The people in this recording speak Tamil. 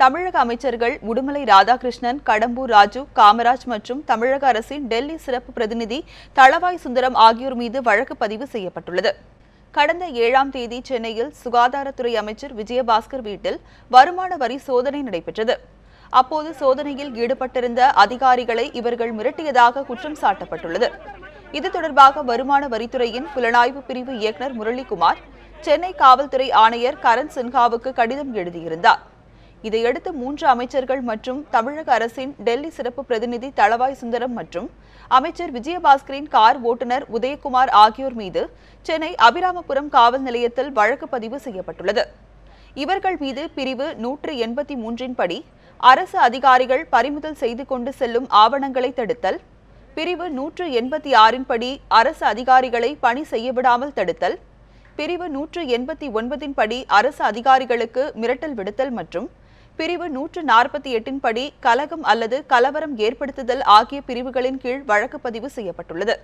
தமிழக அமைச்சர்கள் உடுமலை ராதாகிருஷ்ணன் கடம்பூர் ராஜு காமராஜ் மற்றும் தமிழக அரசின் டெல்லி சிறப்பு பிரதிநிதி தளவாய் சுந்தரம் ஆகியோர் மீது வழக்கு பதிவு செய்யப்பட்டுள்ளது. கடந்த ஏழாம் தேதி சென்னையில் சுகாதாரத்துறை அமைச்சர் விஜயபாஸ்கர் வீட்டில் வருமான வரி சோதனை நடைபெற்றது. அப்போது சோதனையில் ஈடுபட்டிருந்த அதிகாரிகளை இவர்கள் மிரட்டியதாக குற்றம் சாட்டப்பட்டுள்ளது. இது தொடர்பாக வருமான வரித்துறையின் புலனாய்வு பிரிவு இயக்குநர் முரளிகுமார் சென்னை காவல்துறை ஆணையர் கரண் சின்ஹாவுக்கு கடிதம் எழுதியிருந்தார். இதையடுத்து மூன்று அமைச்சர்கள் மற்றும் தமிழக அரசின் டெல்லி சிறப்பு பிரதிநிதி தளவாய் சுந்தரம் மற்றும் அமைச்சர் விஜயபாஸ்கரின் கார் ஓட்டுநர் உதயகுமார் ஆகியோர் மீது சென்னை அபிராமபுரம் காவல் நிலையத்தில் வழக்கு பதிவு செய்யப்பட்டுள்ளது. இவர்கள் மீது பிரிவு நூற்று எண்பத்தி மூன்றின் படி அரசு அதிகாரிகள் பறிமுதல் செய்து கொண்டு செல்லும் ஆவணங்களை தடுத்தல் பிரிவு நூற்று எண்பத்தி ஆறின் படி அரசு அதிகாரிகளை பணி செய்யவிடாமல் தடுத்தல் பிரிவு நூற்று எண்பத்தி ஒன்பதின் படி அரசு அதிகாரிகளுக்கு மிரட்டல் விடுத்தல் மற்றும் பிரிவு நூற்று நாற்பத்தி எட்டின் படி கலகம் அல்லது கலவரம் ஏற்படுத்துதல் ஆகிய பிரிவுகளின் கீழ் வழக்கு பதிவு செய்யப்பட்டுள்ளது.